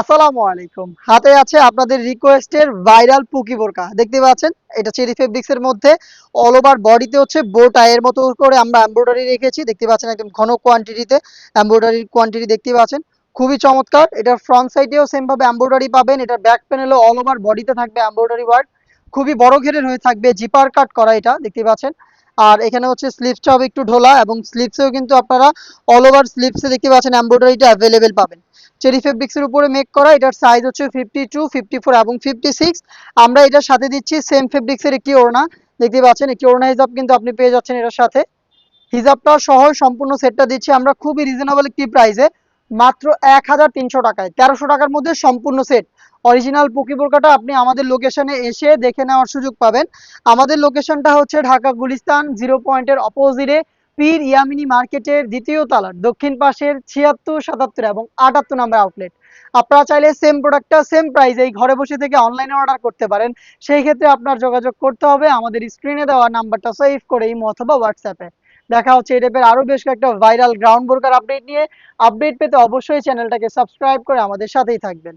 আসসালামু আলাইকুম। হাতে আছে আপনাদের রিকোয়েস্টের ভাইরাল পুকি বোরকা। দেখতে পাচ্ছেন, এটা চেরি ফেব্রিক্স এর মধ্যে অল ওভার বডিতে হচ্ছে বো টাইয়ের মতো করে আমরা এমব্রয়ডারি রেখেছি। দেখতে পাচ্ছেন একদম ঘন কোয়ান্টিটিতে এমব্রয়ডারির কোয়ান্টিটি দেখতে পাচ্ছেন। খুবই চমৎকার, এটার ফ্রন্ট সাইডেও ভাবে এমব্রয়ডারি পাবেন। এটার ব্যাক প্যানেলও অল ওভার বডিতে থাকবে এমব্রয়ডারি ওয়ার্ক খুবই বড় ঘেরের হয়ে থাকবে জিপার কাট করা এটা, দেখতে পাচ্ছেন। আর এখানে হচ্ছে স্লিভসটা হবে একটু ঢোলা এবং স্লিভসেও কিন্তু আপনারা অল ওভার স্লিভসে দেখতে পাচ্ছেন এমব্রয়ডারিটা অ্যাভেলেবেল পাবেন। চেরি ফেব্রিক্স এর উপরে মেক করা, এটার সাইজ হচ্ছে ফিফটি টু ফিফটি ফোর এবং ফিফটি সিক্স আমরা এটার সাথে দিচ্ছি সেম ফেব্রিক্স এর একটি ওড়না। দেখতে পাচ্ছেন, একটি ওড়না হিসাব কিন্তু আপনি পেয়ে যাচ্ছেন এটার সাথে। হিজাবটা সহ সম্পূর্ণ সেটটা দিচ্ছি আমরা খুবই রিজনেবল একটি প্রাইসে মাত্র এক হাজার তিনশো টাকায়, তেরোশো টাকার মধ্যে সম্পূর্ণ সেট অরিজিনাল পুকি বোরকাটা আপনি আমাদের লোকেশনে এসে দেখে নেওয়ার সুযোগ পাবেন। আমাদের লোকেশনটা হচ্ছে ঢাকা গুলিস্তান জিরো পয়েন্টের অপোজিটে পীর ইয়ামিনী মার্কেটের দ্বিতীয় তলার দক্ষিণ পাশের ছিয়াত্তর, সাতাত্তর এবং আটাত্তর নাম্বার আউটলেট আপনারা চাইলে সেম প্রোডাক্টটা সেম প্রাইসেই ঘরে বসে থেকে অনলাইনে অর্ডার করতে পারেন। সেই ক্ষেত্রে আপনার যোগাযোগ করতে হবে, আমাদের স্ক্রিনে দেওয়া নাম্বারটা সেভ করে ইমো অথবা হোয়াটসঅ্যাপে দেখা হচ্ছে এই টাইপের আরও বেশ কয়েকটা ভাইরাল গ্রাউন্ড বোরকার আপডেট নিয়ে। আপডেট পেতে অবশ্যই চ্যানেলটাকে সাবস্ক্রাইব করে আমাদের সাথেই থাকবেন।